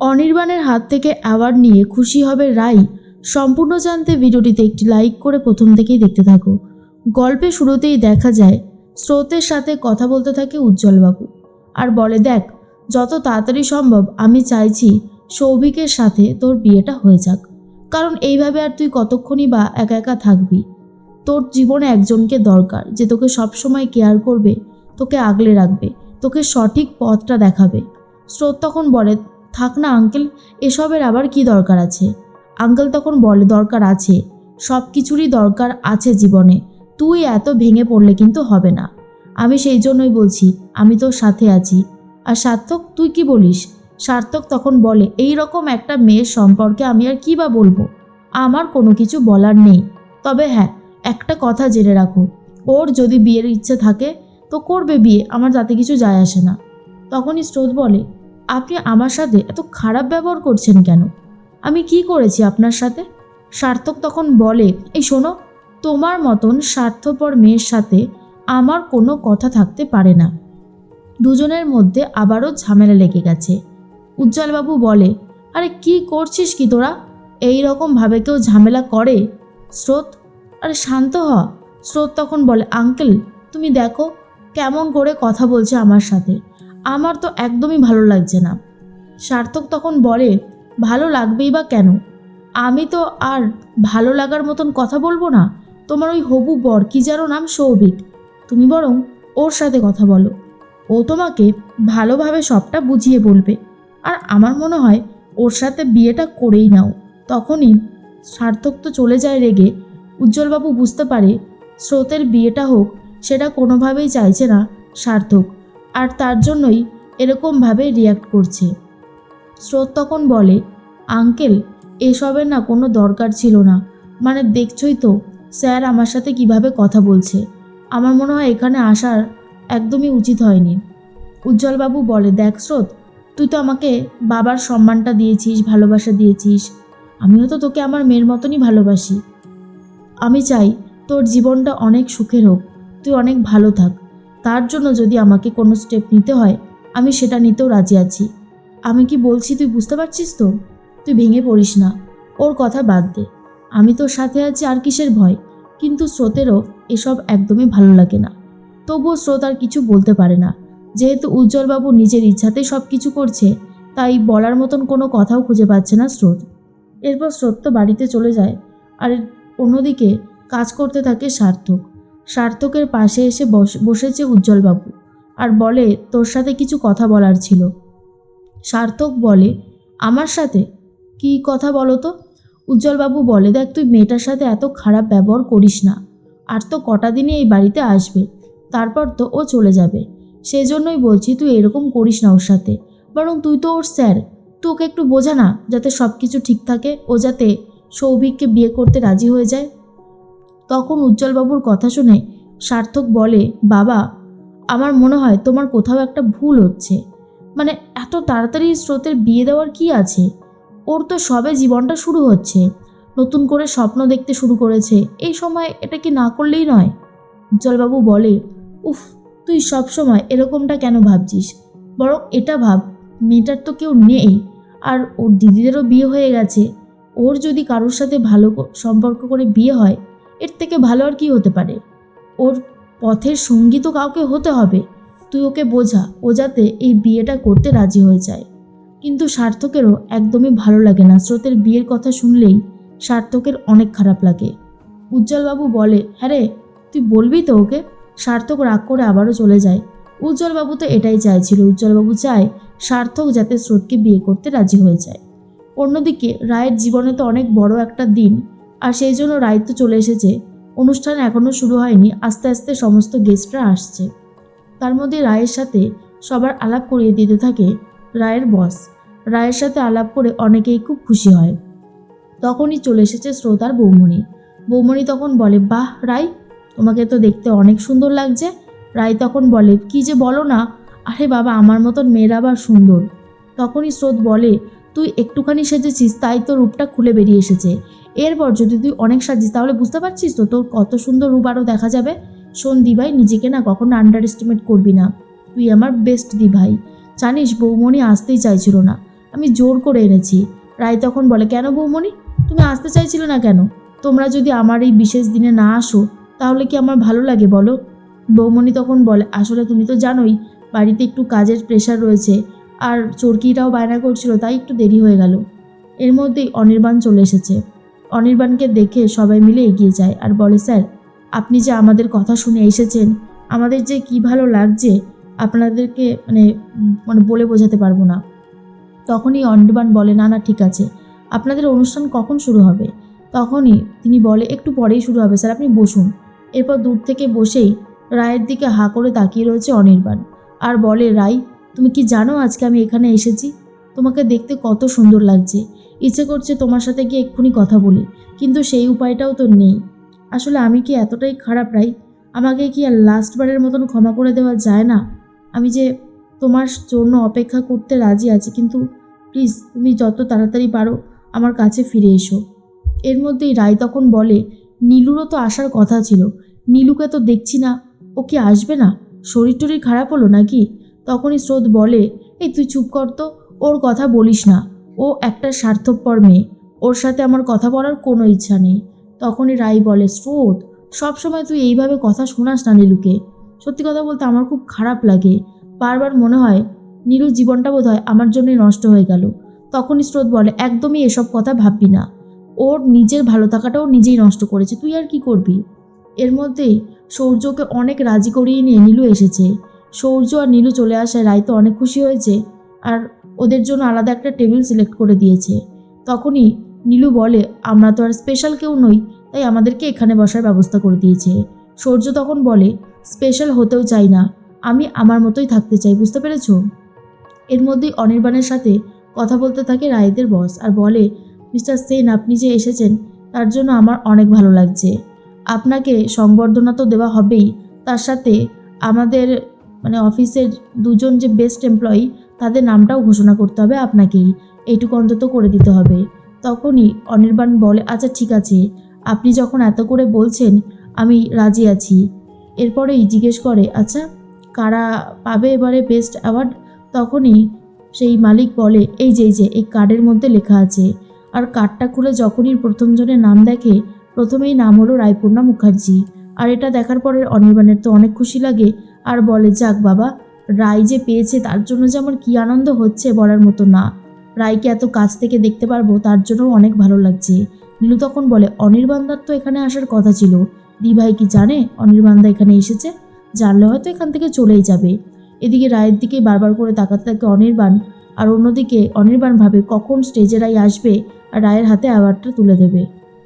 অনির্বাণের হাত থেকে অ্যাওয়ার্ড নিয়ে খুশি হবে রাই। সম্পূর্ণ জানতে ভিডিওটিতে একটি লাইক করে প্রথম থেকেই দেখতে থাকো। গল্পে শুরুতেই দেখা যায়, স্রোতের সাথে কথা বলতে থাকে উজ্জ্বলবাবু। আর বলে, দেখ, যত তাড়াতাড়ি সম্ভব আমি চাইছি সৌভিকের সাথে তোর বিয়েটা হয়ে যাক। কারণ এইভাবে আর তুই কতক্ষণই বা একা একা থাকবি? তোর জীবনে একজনকে দরকার যে তোকে সবসময় কেয়ার করবে, তোকে আগলে রাখবে, তোকে সঠিক পথটা দেখাবে। স্রোত তখন বলে থাক না আঙ্কেল এসবের আবার কি দরকার আছে? আঙ্কেল তখন বলে, দরকার আছে। সব কিছুরই দরকার আছে জীবনে। তুই এত ভেঙে পড়লে কিন্তু হবে না। আমি সেই জন্যই বলছি, আমি তোর সাথে আছি। আর সার্থক, তুই কি বলিস? সার্থক তখন বলে, এই রকম একটা মেয়ের সম্পর্কে আমি আর কী বা বলব? আমার কোনো কিছু বলার নেই। তবে হ্যাঁ একটা কথা জেনে রাখো। ওর যদি বিয়ের ইচ্ছে থাকে, তো করবে বিয়ে। আমার তাতে কিছু যায় আসে না। তখনই স্রোত বলে আপনি আমার সাথে এত খারাপ ব্যবহার করছেন কেন? আমি কি করেছি আপনার সাথে? সার্থক তখন বলে, এই শোনো, তোমার মতন স্বার্থপর মেয়ের সাথে আমার কোনো কথা থাকতে পারে না। দুজনের মধ্যে আবারও ঝামেলা লেগে গেছে। উজ্জ্বলবাবু বলে, আরে কি করছিস কি তোরা? এই রকম ভাবে কেউ ঝামেলা করে? স্রোত? আরে শান্ত হ। স্রোত তখন বলে, আঙ্কেল, তুমি দেখো, কেমন করে কথা বলছে আমার সাথে। আমার তো একদমই ভালো লাগছে না। সার্থক তখন বলে, ভালো লাগবেই বা কেন? আমি তো আর ভালো লাগার মতন কথা বলব না। তোমার ওই হবু বর কি যেন নাম সৌভিক। তুমি বরং ওর সাথে কথা বলো। ও তোমাকে ভালোভাবে সবটা বুঝিয়ে বলবে। আর আমার মনে হয় ওর সাথে বিয়েটা করেই নাও। তখনই সার্থক তো চলে যায় রেগে। উজ্জ্বলবাবু বুঝতে পারে, স্রোতের বিয়েটা হোক, সেটা কোনোভাবেই চাইছে না সার্থক। আর তার জন্যই এরকমভাবে রিয়াক্ট করছে। স্রোত তখন বলে, আঙ্কেল, এসবের না কোনো দরকার ছিল না। মানে দেখছই তো, স্যার আমার সাথে কীভাবে কথা বলছে। আমার মনে হয় এখানে আসার একদমই উচিত হয়নি। উজ্জ্বলবাবু বলে, দেখ স্রোত, তুই তো আমাকে বাবার সম্মানটা দিয়েছিস, ভালোবাসা দিয়েছিস। আমিও তো তোকে আমার মেয়ের মতনই ভালোবাসি। আমি চাই তোর জীবনটা অনেক সুখের হোক। তুই অনেক ভালো থাক। তার জন্য যদি আমাকে কোনো স্টেপ নিতে হয়, আমি সেটা নিতেও রাজি আছি। আমি কি বলছি তুই বুঝতে পারছিস তো? তুই ভেঙে পড়িস না। ওর কথা বাদ দে। আমি তোর সাথে আছি আর কিসের ভয়? কিন্তু স্রোতেরও এসব একদমই ভালো লাগে না। তবুও স্রোত আর কিছু বলতে পারে না। যেহেতু উজ্জ্বলবাবু নিজের ইচ্ছাতেই সব কিছু করছে, তাই বলার মতন কোনো কথাও খুঁজে পাচ্ছে না স্রোত। এরপর স্রোত তো বাড়িতে চলে যায়, আর অন্যদিকে কাজ করতে থাকে সার্থক। সার্থকের পাশে এসে বস, বসেছে উজ্জ্বলবাবু আর বলে, তোর সাথে কিছু কথা বলার ছিল। সার্থক বলে, আমার সাথে? কি কথা বলো তো? উজ্জ্বলবাবু বলে, দেখ, তুই মেয়েটার সাথে এত খারাপ ব্যবহার করিস না। আর তো কটা দিনে এই বাড়িতে আসবে। তারপর তো ও চলে যাবে। সেই জন্যই বলছি, তুই এরকম করিস না ওর সাথে। বরং তুই তো ওর স্যার। তুই ওকে একটু বোঝা না, যাতে সব কিছু ঠিক থাকে। ও যাতে সৌভিককে বিয়ে করতে রাজি হয়ে যায়। তখন উজ্জ্বলবাবুর কথা শুনে সার্থক বলে, বাবা, আমার মনে হয় তোমার কোথাও একটা ভুল হচ্ছে। মানে এত তাড়াতাড়ি স্রোতের বিয়ে দেওয়ার কি আছে? ওর তো সবে জীবনটা শুরু হচ্ছে। নতুন করে স্বপ্ন দেখতে শুরু করেছে। এই সময় এটা কি না করলেই নয়? উজ্জ্বলবাবু বলে, উফ, তুই সব সময় এরকমটা কেন ভাবছিস? বরং এটা ভাব, মেয়েটার তো কেউ নেই। আর ওর দিদিদেরও বিয়ে হয়ে গেছে। ওর যদি কারোর সাথে ভালো সম্পর্ক করে বিয়ে হয় এর থেকে ভালো আর কি হতে পারে? ওর পথের সঙ্গী তো কাউকে হতে হবে। তুই ওকে বোঝা, ও যাতে এই বিয়েটা করতে রাজি হয়ে যায়। কিন্তু সার্থকেরও একদমই ভালো লাগে না। স্রোতের বিয়ের কথা শুনলেই সার্থকের অনেক খারাপ লাগে। উজ্জ্বলবাবু বলে হ্যাঁ রে, তুই বলবি তো ওকে? সার্থক রাগ করে আবারও চলে যায়। উজ্জ্বলবাবু তো এটাই চাইছিল। উজ্জ্বলবাবু চায় সার্থক যাতে স্রোতকে বিয়ে করতে রাজি হয়ে যায়। অন্যদিকে রায়ের জীবনে তো অনেক বড় একটা দিন। আর সেই জন্য রায় তো চলে এসেছে। অনুষ্ঠান এখনও শুরু হয়নি, আস্তে আস্তে সমস্ত গেস্টরা আসছে। তার মধ্যে রায়ের সাথে সবার আলাপ করিয়ে দিতে থাকে রায়ের বস। রায়ের সাথে আলাপ করে অনেকেই খুব খুশি হয়। তখনই চলে এসেছে শ্রোতার বৌমণি। বৌমণি তখন বলে, বাহ, রায়, তোমাকে তো দেখতে অনেক সুন্দর লাগছে। রায় তখন বলে, কি যে বলো না, আরে বাবা, আমার মতন মেয়েরা আবার সুন্দর। তখনই স্রোত বলে, তুই একটুখানি সেজেছিস, তাই তো রূপটা খুলে বেরিয়ে এসেছে। এরপর যদি তুই অনেক সাজিস, তাহলে বুঝতে পারছিস তো তোর কত সুন্দর রূপ আরও দেখা যাবে? শোন দিভাই, নিজেকে না কখনো আন্ডার এস্টিমেট করবি না। তুই আমার বেস্ট দিভাই। জানিস বৌমণি আসতেই চাইছিল না। আমি জোর করে এনেছি। রায় তখন বলে, কেন বৌমণি? তুমি আসতে চাইছিলে না কেন? তোমরা যদি আমার এই বিশেষ দিনে না আসো, তাহলে কি আমার ভালো লাগে বলো? বৌমণি তখন বলে, আসলে তুমি তো জানোই, বাড়িতে একটু কাজের প্রেশার রয়েছে, আর চরকিটাও বায়না করছিল, তাই একটু দেরি হয়ে গেল। এর মধ্যেই অনির্বাণ চলে এসেছে। অনির্বাণকে দেখে সবাই মিলে এগিয়ে যায় আর বলে, স্যার, আপনি যে আমাদের কথা শুনে এসেছেন, আমাদের যে কি ভালো লাগছে আপনাদেরকে মানে মানে বলে বোঝাতে পারব না। তখনই অনির্বাণ বলে, না না, ঠিক আছে। আপনাদের অনুষ্ঠান কখন শুরু হবে? তখনই তিনি বলে, একটু পরেই শুরু হবে, স্যার, আপনি বসুন। এরপর দূর থেকে বসেই রায়ের দিকে হা করে তাকিয়ে রয়েছে অনির্বাণ আর বলে রাই তুমি কি জানো আজকে আমি এখানে এসেছি? তোমাকে দেখতে কত সুন্দর লাগছে। ইচ্ছে করছে তোমার সাথে গিয়ে এক্ষুনি কথা বলি, কিন্তু সেই উপায়টাও তো নেই। আসলে আমি কি এতটাই খারাপ, রাই? আমাকে কি আর লাস্টবারের মতন ক্ষমা করে দেওয়া যায় না? আমি যে তোমার জন্য অপেক্ষা করতে রাজি আছি, কিন্তু প্লিজ তুমি যত তাড়াতাড়ি পারো আমার কাছে ফিরে এসো। এর মধ্যেই রায় তখন বলে, নীলুরও তো আসার কথা ছিল। নীলুকে তো দেখছি না, ও কি আসবে না? শরীর টরীর খারাপ হলো নাকি? তখনই স্রোত বলে, এই তুই চুপ কর তো, ওর কথা বলিস না। ও একটা স্বার্থপর মেয়ে। ওর সাথে আমার কথা বলার কোনো ইচ্ছা নেই। তখনই রাই বলে, স্রোত, সবসময় তুই এইভাবে কথা শোনাস না নীলুকে। সত্যি কথা বলতে আমার খুব খারাপ লাগে। বারবার মনে হয় নীলুর জীবনটা বোধ হয় আমার জন্যই নষ্ট হয়ে গেল। তখনই স্রোত বলে, একদমই এসব কথা ভাববি না। ওর নিজের ভালো থাকাটাও নিজেই নষ্ট করেছে। তুই আর কি করবি? এর মধ্যেই সৌর্যকে অনেক রাজি করিয়ে নিয়ে নীলু এসেছে। সৌর্য আর নীলু চলে আসায় রায় তো অনেক খুশি হয়েছে। আর ওদের জন্য আলাদা একটা টেবিল সিলেক্ট করে দিয়েছে। তখনই নীলু বলে, আমরা তো আর স্পেশাল কেউ নই, তাই আমাদেরকে এখানে বসার ব্যবস্থা করে দিয়েছে। সৌর্য তখন বলে, স্পেশাল হতেও চাই না, আমি আমার মতোই থাকতে চাই, বুঝতে পেরেছ? এর মধ্যেই অনির্বাণের সাথে কথা বলতে থাকে রায়দের বস আর বলে, মিস্টার সেন, আপনি যে এসেছেন, তার জন্য আমার অনেক ভালো লাগছে। আপনাকে সংবর্ধনা তো দেওয়া হবেই, তার সাথে আমাদের মানে অফিসের দুজন যে বেস্ট এমপ্লয়ি তাদের নামটাও ঘোষণা করতে হবে আপনাকেই। এইটুকু অন্তত করে দিতে হবে। তখনই অনির্বাণ বলে আচ্ছা ঠিক আছে। আপনি যখন এত করে বলছেন, আমি রাজি আছি। এরপরেই জিজ্ঞেস করে আচ্ছা কারা পাবে এবারে বেস্ট অ্যাওয়ার্ড? তখনই সেই মালিক বলে, এই যে এই যে, এই কার্ডের মধ্যে লেখা আছে। আর কার্ডটা খুলে যখনই প্রথমজনের নাম দেখে, প্রথমেই নাম হলো রায়পূর্ণা মুখার্জি। আর এটা দেখার পরে অনির্বাণের তো অনেক খুশি লাগে। আর বলে, যাক বাবা রায় যে পেয়েছে তার জন্য যে আমার কী আনন্দ হচ্ছে বলার মতো না। রায়কে এত কাছ থেকে দেখতে পারব তার জন্য অনেক ভালো লাগছে। নীলু তখন বলে অনির্বাণদার তো এখানে আসার কথা ছিল। দি ভাই কি জানে? অনির্বাণদা এখানে এসেছে। জানলে হয়তো এখান থেকে চলেই যাবে। এদিকে রায়ের দিকে বারবার করে তাকাতে থাকে অনির্বাণ। আর অন্যদিকে অনির্বাণ ভাবে কখন স্টেজে রায় আসবে আর রায়ের হাতে অ্যাওয়ার্ডটা তুলে দেবে।